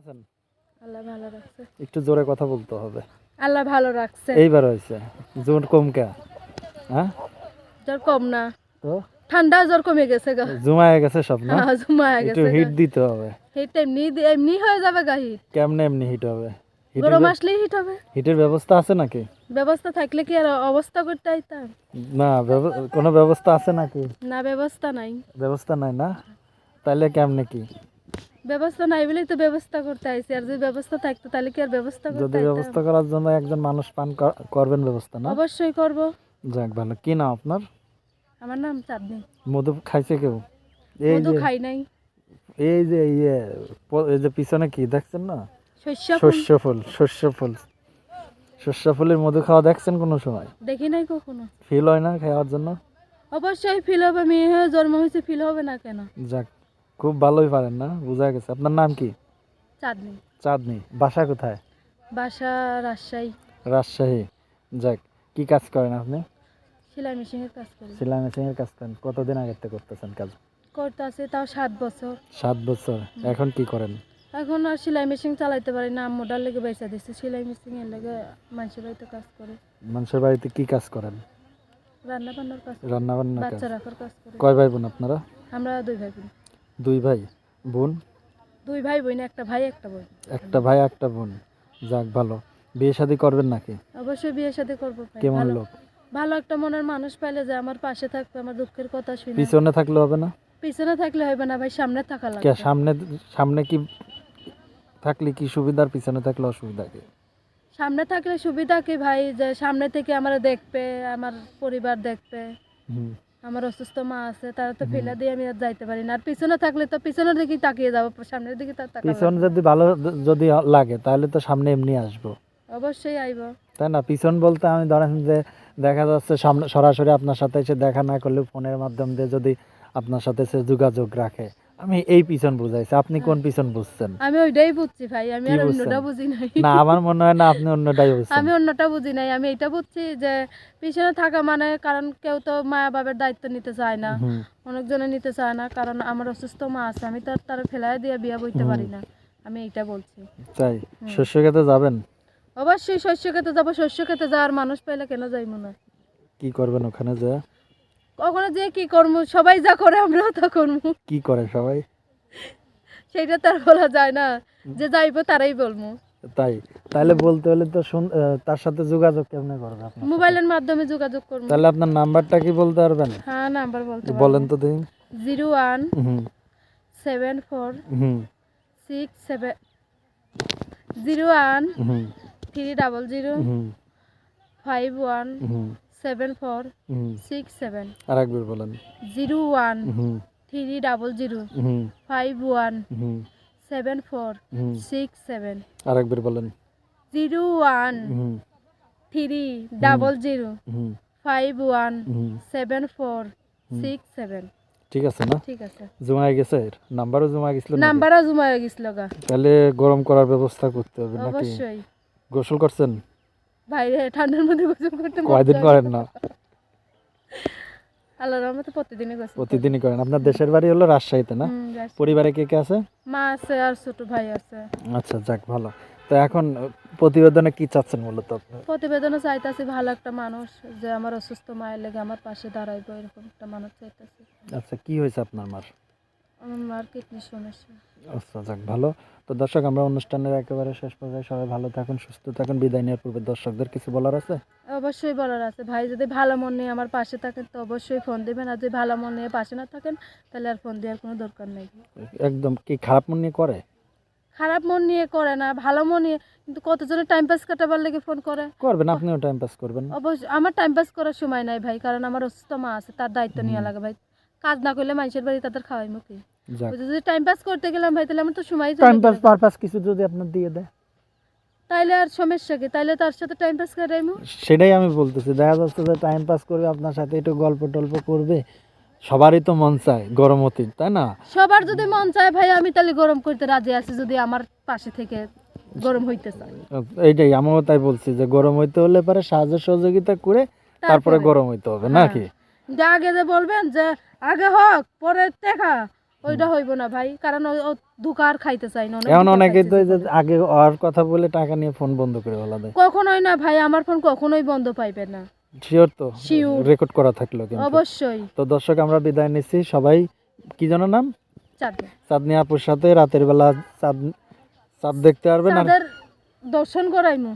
আছেন? আল্লাহ ভালো রাখছে। একটু জোরে কথা বলতে হবে। আল্লাহ ভালো রাখছে। এইবার হয়েছে। জোর কম কে? হ্যাঁ? জ্বর কম না। তো? ঠান্ডা জ্বর কমে গেছে গা। জুমায় গেছে সব না? হ্যাঁ, জুমায় একটু হিট দিতে হবে। হিট এমনি এমনি হয়ে যাবে গা হিট কেমনে এমনি হিট হবে? গরম আসলেই হিট হবে। হিটের ব্যবস্থা আছে নাকি? ব্যবস্থা থাকলে কি আর অবস্থা করতে আইতাম না কোনো ব্যবস্থা আছে নাকি? না ব্যবস্থা নাই। ব্যবস্থা নাই না? তাহলে কেমনে কি? ব্যবস্থা নাই বলেই তো ব্যবস্থা করতে আইছি। আর যদি ব্যবস্থা থাকতো তাহলে কি আর ব্যবস্থা করতে আইতাম? ব্যবস্থা করার জন্য একজন মানুষ পান করবেন ব্যবস্থা না? অবশ্যই করব। যাক ভালো। কি নাম আপনার? আমার নাম চাঁদনি। মধু খাইছে কেউ? এই মধু খাই নাই। এই যে ইয়ে এই যে পিছনে কি দেখছেন না? শস্য ফুল। শস্য ফুল শস্য ফুল। শস্য ফুলের মধু খাওয়া দেখছেন কোনো সময়? দেখি নাই কখনো। ফিল হয় না খাওয়ার জন্য? অবশ্যই ফিল হবে মেয়ে হয়ে জন্ম হয়েছে ফিল হবে না কেন? যাক খুব ভালোই পারেন না? বোঝা গেছে। আপনার নাম কি? চাঁদনি। চাঁদনি। বাসা কোথায়? বাসা রাজশাহী। রাজশাহী। যাক কি কাজ করেন আপনি? সেলাই মেশিনের কাজ করি। সেলাই মেশিনের কাজ করেন। কতদিন আগে থেকে করতেছেন কাজ? করতে আছে তাও সাত বছর। সাত বছর। এখন কি করেন? এখন আর সেলাই মেশিন চালাইতে পারি না। মোডার লেগে বেচা দিচ্ছে সেলাই মেশিন এর লেগে মানুষের বাড়িতে কাজ করে। মানুষের বাড়িতে কি কাজ করেন? রান্না বান্নার কাজ রান্না বান্না কাজ। বাচ্চা রাখার কাজ করে। কয় ভাই বোন আপনারা? আমরা দুই ভাই বোন। দুই ভাই বোন? দুই ভাই বোন একটা ভাই একটা বোন। একটা ভাই একটা বোন। যাক ভালো। বিয়ে শাদী করবেন নাকি? অবশ্যই বিয়ে সাথে করব ভাই। কেমন ভালো- লোক? ভালো একটা মনের মানুষ পাইলে যে আমার পাশে থাকবে আমার দুঃখের কথা শুনে। পিছনে থাকলে হবে না? পিছনে থাকলে হবে না ভাই সামনে থাকা কে লাগবে সামনে সামনে কি থাকলে কি সুবিধার পিছনে থাকলে অসুবিধা কি? সামনে থাকলে সুবিধা কি ভাই যে সামনে থেকে আমার দেখবে আমার পরিবার দেখবে। হুম, আমার অসুস্থ মা আছে তারা তো ফেলা দিয়ে আমি আর যাইতে পারি না। আর পিছনে থাকলে তো পিছনের দিকে তাকিয়ে যাব সামনের দিকে তার তাকাবো পিছন যদি ভালো যদি লাগে তাহলে তো সামনে এমনি আসব। অবশ্যই আইব। তাই না? পিছন বলতে আমি ধরেন যে দেখা যাচ্ছে সামনে সরাসরি আপনার সাথে এসে দেখা না করলে ফোনের মাধ্যম দিয়ে যদি আপনার সাথে সে যোগাযোগ রাখে। আমি এই পিছন বুঝাইছি আপনি কোন পিছন বুঝছেন? আমি ওইটাই বুঝছি ভাই আমি আর অন্যটা বুঝি নাই। না আমার মনে হয় না আপনি অন্যটাই বুঝছেন। আমি অন্যটা বুঝি নাই আমি এটা বুঝছি যে পিছনে থাকা মানে কারণ কেউ তো মায়া বাবার দায়িত্ব নিতে চায় না অনেকজনে নিতে চায় না কারণ আমার অসুস্থ মা আছে আমি তো তার ফেলায় দিয়ে বিয়া বইতে পারি না আমি এইটা বলছি। তাই শস্য খেতে যাবেন? অবশ্যই শস্য খেতে যাব শস্য খেতে যাওয়ার মানুষ পাইলে কেন যাইব না? কি করবেন ওখানে যে? কখনো যে কি করব সবাই যা করে আমরাও তা করব কি করে সবাই? সেইটা তো আর বলা যায় না যে যাইবো তারাই বলব তাই তাহলে বলতে হলে তো তার সাথে যোগাযোগ কেমনে করবে আপনার সাথে? মোবাইলের মাধ্যমে যোগাযোগ করব তাহলে আপনার নাম্বারটা কি বলতে পারবেন? হ্যাঁ নাম্বার বলতে বলেন তো জিরো ওয়ান হুম। সেভেন ফোর হুম। Six seven four six seven আর একবার বলেন। Zero one three double zero five one seven four six seven আর একবার বলেন। Zero one three double zero five one seven four six seven ঠিক আছে না? ঠিক আছে। জমায় গেছে? নাম্বারও জমা গেছিল? নাম্বারও জমা হয়ে গেছিল গা। তাহলে গরম করার ব্যবস্থা করতে হবে নাকি? অবশ্যই। গোসল করছেন? বাইরে ঠান্ডার মধ্যে গোসল করতে কয়দিন করেন না? আল্লাহর রহমতে প্রতিদিনই গোসল প্রতিদিনই করেন। আপনার দেশের বাড়ি হলো রাজশাহীতে না? পরিবারে কে কে আছে? মা আছে আর ছোট ভাই আছে। আচ্ছা যাক ভালো। তো এখন প্রতিবেদনে কি চাচ্ছেন মূলত আপনি? প্রতিবেদনও চাইতাছি ভালো একটা মানুষ যে আমার অসুস্থ মায়ের লেগে আমার পাশে দাঁড়াইবো এরকম একটা মানুষ চাইতাছি। আচ্ছা কি হয়েছে আপনার মার? আমার মার কিডনির সমস্যা। আচ্ছা যাক ভালো। তো দর্শক আমরা অনুষ্ঠানের একেবারে শেষ পর্যায়ে সবাই ভালো থাকুন সুস্থ থাকুন। বিদায় নেওয়ার পূর্বে দর্শকদের কিছু বলার আছে? অবশ্যই বলার আছে। ভাই যদি ভালো মন নিয়ে আমার পাশে থাকেন তো অবশ্যই ফোন দিবেন। আর যদি ভালো মন নিয়ে পাশে না থাকেন তাহলে আর ফোন দেওয়ার কোনো দরকার নেই। একদম কি খারাপ মন নিয়ে করে? খারাপ মন নিয়ে করে না ভালো মন নিয়ে। কিন্তু কতজনের টাইম পাস কাটাবার লেগে ফোন করে? করবেন আপনিও টাইম পাস করবেন। অবশ্যই আমার টাইম পাস করার সময় নাই ভাই কারণ আমার অসুস্থ মা আছে তার দায়িত্ব নিয়ে লাগে ভাই। কাজ না করলে মানুষের বাড়ি তাদের খাওয়াই মুখে যদি টাইম পাস করতে গেলাম ভাই তাহলে আমার তো সময় টাইম পাস পারপাস কিছু যদি আপনার দিয়ে দেয়। তাইলে আর সমস্যা কি? তাইলে তার সাথে টাইম পাস সেটাই আমি বলতেছি দেখা যাচ্ছে যে টাইম পাস করবে আপনার সাথে একটু গল্প টল্প করবে। সবারই তো মন চায় গরম অতীত তাই না? সবার যদি মন চায় ভাই আমি তাহলে গরম করতে রাজি আছি যদি আমার পাশে থেকে গরম হইতে চায়। এইটাই আমিও তাই বলছি যে গরম হইতে হলে পরে সাহায্য সহযোগিতা করে তারপরে। গরম হইতে হবে হ্যাঁ। নাকি যে আগে যে বলবেন যে আগে হোক পরে দেখা। ওইটা হইব না ভাই কারণ ও- দুকার খাইতে চাই না এখন দুকা অনেকেই তো। আগে আর কথা বলে টাকা নিয়ে ফোন বন্ধ করে দেয়। কখনোই না ভাই আমার ফোন কখনোই বন্ধ পাইবে না। শিওর তো. রেকর্ড করা থাকল কিন্তু। অবশ্যই। তো দর্শক আমরা বিদায় নিচ্ছি। সবাই কি যেন নাম? চাঁদে চাঁদনি আপুর সাথে রাতের বেলা চাঁদ চাঁদ দেখতে পারবেন আর দর্শন করাইমু।